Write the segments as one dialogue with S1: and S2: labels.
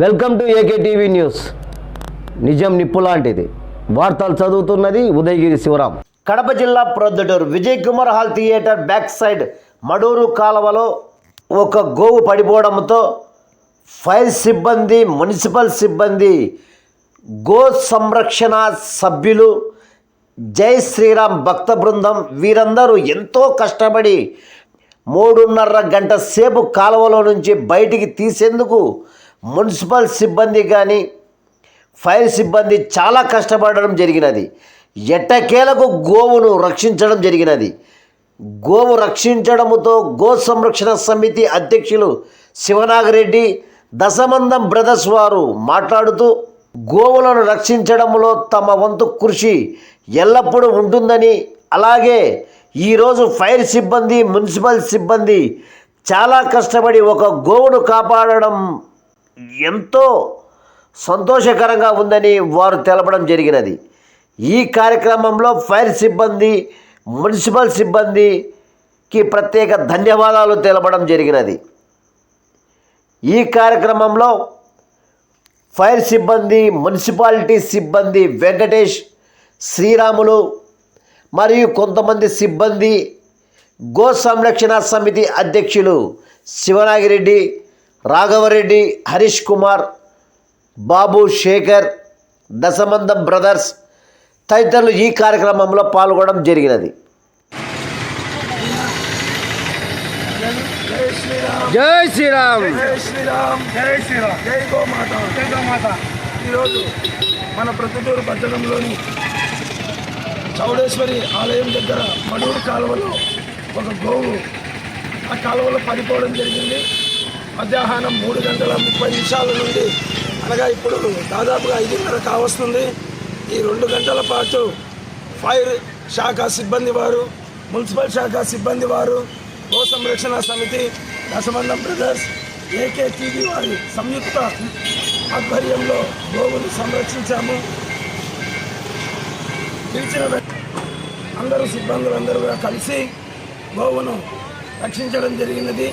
S1: Welcome to AK TV news. నిజం నిప్పు లాంటిది. వార్తలు చదువుతున్నది ఉదయగిరి శివరాం. కడప జిల్లా Proddatur Vijay Kumar hall theatre back side Maduru కాలువలో ఒక గోవు పడిపోవడంతో ఫైర్ సిబ్బంది మున్సిపల్ సిబ్బంది గో సంరక్షణ సభ్యులు జై శ్రీరామ్ భక్త బృందం వీరందరూ ఎంతో కష్టపడి మూడున్నర గంట సేపు కాలువలో నుంచి బయటికి తీసేందుకు మున్సిపల్ సిబ్బంది కానీ ఫైర్ సిబ్బంది చాలా కష్టపడడం జరిగినది. ఎట్టకేలకు గోవును రక్షించడం జరిగినది. గోవు రక్షించడముతో గో సంరక్షణ సమితి అధ్యక్షులు శివనాగరెడ్డి దశమందం బ్రదర్స్ వారు మాట్లాడుతూ గోవులను రక్షించడంలో తమ వంతు కృషి ఎల్లప్పుడూ ఉంటుందని అలాగే ఈరోజు ఫైర్ సిబ్బంది మున్సిపల్ సిబ్బంది చాలా కష్టపడి ఒక గోవును కాపాడడం ఎంతో సంతోషకరంగా ఉందని వారు తెలపడం జరిగినది. ఈ కార్యక్రమంలో ఫైర్ సిబ్బంది మున్సిపల్ సిబ్బందికి ప్రత్యేక ధన్యవాదాలు తెలపడం జరిగినది. ఈ కార్యక్రమంలో ఫైర్ సిబ్బంది మున్సిపాలిటీ సిబ్బంది వెంకటేష్ శ్రీరాములు మరియు కొంతమంది సిబ్బంది గో సంరక్షణ సమితి అధ్యక్షులు శివనాగిరెడ్డి రాఘవరెడ్డి హరీష్ కుమార్ బాబు శేఖర్ దశమందం బ్రదర్స్ తదితరులు ఈ కార్యక్రమంలో పాల్గొనడం జరిగినది.
S2: జై శ్రీరామ్.
S3: జై శ్రీరామ్. జై శ్రీరామ్. జై గోమాత. జై గోమాత. ఈరోజు మన ప్రతిదూరు పట్టణంలోని చౌడేశ్వరి ఆలయం దగ్గర మడూరు కాలువలో ఒక గోవు ఆ కాలువలో పడిపోవడం జరిగింది. మధ్యాహ్నం మూడు గంటల ముప్పై నిమిషాల నుండి అనగా ఇప్పుడు దాదాపుగా ఐదున్నర కావస్తుంది. ఈ రెండు గంటల పాటు ఫైర్ శాఖ సిబ్బంది వారు మున్సిపల్ శాఖ సిబ్బంది వారు గో సంరక్షణ సమితి దశమందం బ్రదర్స్ ఏకే టీవీ వారి సంయుక్త ఆధ్వర్యంలో గోవును సంరక్షించాము. పిలిచిన అందరూ సిబ్బందులు అందరూ కలిసి గోవును రక్షించడం జరిగినది.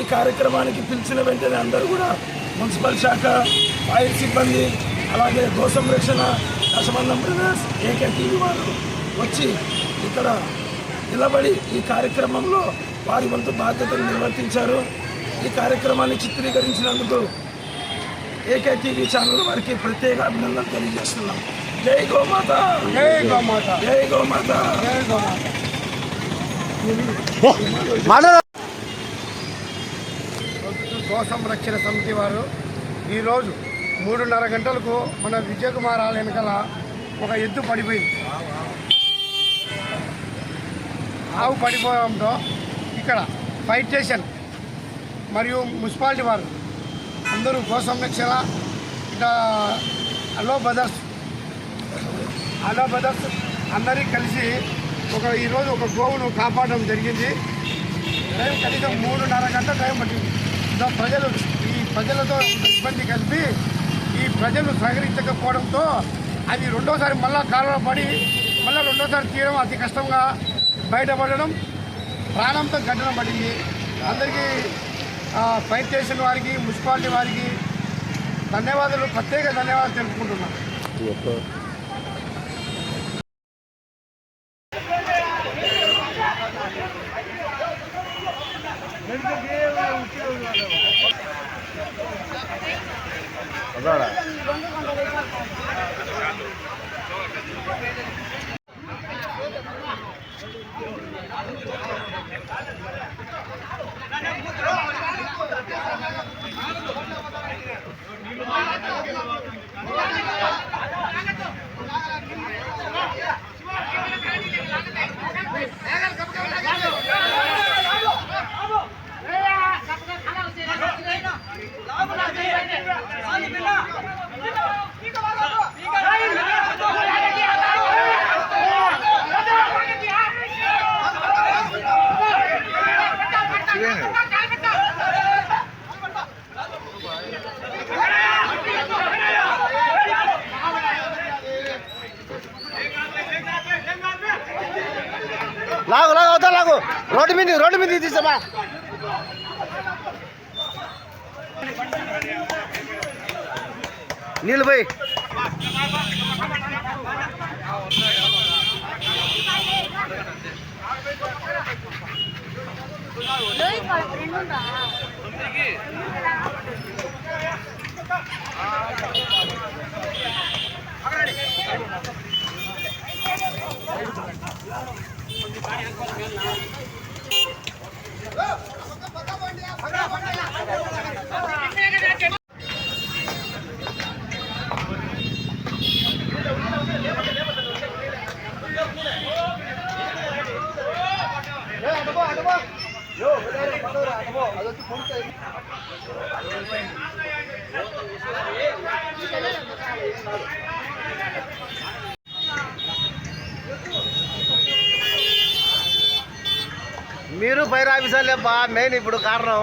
S3: ఈ కార్యక్రమానికి పిలిచిన వెంటనే అందరూ కూడా మున్సిపల్ శాఖ ఫైర్ సిబ్బంది అలాగే గో సంరక్షణ దశమందం బ్రదర్స్ ఏకే టీవీ వారు వచ్చి ఇక్కడ నిలబడి ఈ కార్యక్రమంలో వారి వంతు బాధ్యతలు నిర్వర్తించారు. ఈ కార్యక్రమాన్ని చిత్రీకరించినందుకు ఏకే టీవీ ఛానల్ వారికి ప్రత్యేక అభినందనలు తెలియజేస్తున్నాం. జై గోమాత! జై గోమాత! జై గోమాత! జై గోమాత!
S2: గో సంరక్షణ సమితి వారు ఈరోజు మూడున్నర గంటలకు మన విజయకుమార్ ఆలయం వెనకాల ఒక ఎద్దు పడిపోయింది. ఆవు పడిపోవడంతో ఇక్కడ ఫైర్ స్టేషన్ మరియు మున్సిపాలిటీ వారు అందరూ గో సంరక్షణ ఇట్లా అలో బ్రదర్స్ అలో బ్రదర్స్ అందరి కలిసి ఒక ఈరోజు ఒక గోవును కాపాడడం జరిగింది. కనీసం మూడున్నర గంటల టైం పట్టింది. ప్రజలు ఈ ప్రజలతో ఇబ్బంది కలిపి ఈ ప్రజలు సహకరించకపోవడంతో అది రెండోసారి మళ్ళా కాలంలో పడి మళ్ళీ రెండోసారి తీయడం అతి కష్టంగా బయటపడడం ప్రాణంతో ఘటన పడింది. అందరికీ ఫైర్ స్టేషన్ వారికి మున్సిపాలిటీ వారికి ధన్యవాదాలు ప్రత్యేక ధన్యవాదాలు తెలుపుకుంటున్నాను.
S1: அதான் लागो लागो उता लागो रोड मिनी रोड मिनी दिन्छ बा
S4: నీళ్ళు పోయి మీరు పైరు ఆఫీసర్లే బా మెయిన్ ఇప్పుడు కారణం.